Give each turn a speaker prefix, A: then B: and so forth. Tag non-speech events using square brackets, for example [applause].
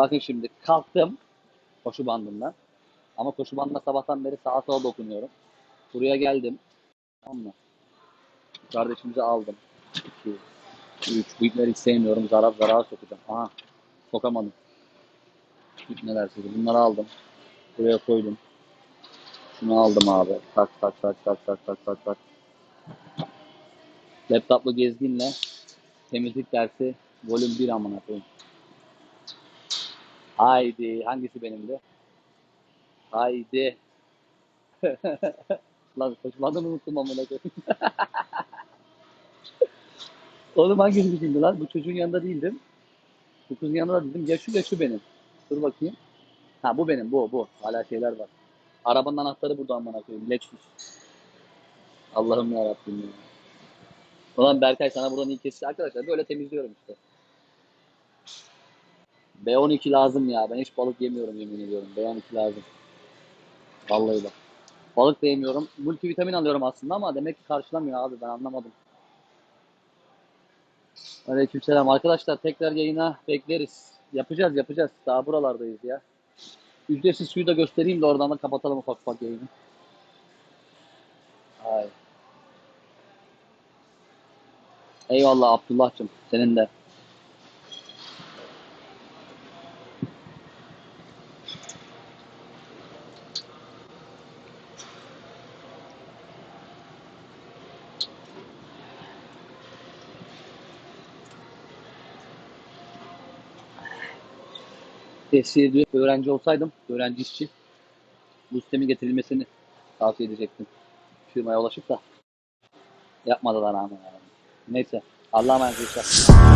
A: Bakın şimdi kalktım koşu bandından. Ama koşu bandında sabahtan beri sağa sola dokunuyorum. Buraya geldim. Tamam mı? Kardeşimizi aldım. 2, 3. Bu ipleri hiç sevmiyorum. Zarar zarar sokacağım. Aha. Sokamadım. İpneler sizi. Bunları aldım. Buraya koydum. Şunu aldım abi. Tak tak tak tak tak tak tak tak. Laptoplu gezginle temizlik dersi volüm 1 amına koyayım. Haydi. Hangisi benimdi? Haydi. [laughs] Lan koşmadan unuttum amına koyayım. [laughs] Oğlum hangisi şimdi lan? Bu çocuğun yanında değildim. Bu kızın yanında da değildim. Ya şu ya şu benim. Dur bakayım. Ha bu benim bu bu. Hala şeyler var. Arabanın anahtarı burada amına koyayım. Lexus. Allah'ım ya Rabbim ya. Ulan Berkay sana buradan iyi kesin. Arkadaşlar böyle temizliyorum işte. B12 lazım ya. Ben hiç balık yemiyorum yemin ediyorum. B12 lazım. Vallahi bak. Balık da yemiyorum. Multivitamin alıyorum aslında ama demek ki karşılamıyor abi. Ben anlamadım. Aleykümselam. Arkadaşlar tekrar yayına bekleriz. Yapacağız yapacağız. Daha buralardayız ya. Ücretsiz suyu da göstereyim de oradan da kapatalım ufak ufak yayını. Ay. Eyvallah Abdullah'cığım. Senin de. Eskişehir'de öğrenci olsaydım, öğrenci işçi, bu sistemin getirilmesini tavsiye edecektim. Firmaya ulaşıp da yapmadılar ama yani. Neyse. Allah'a emanet olun.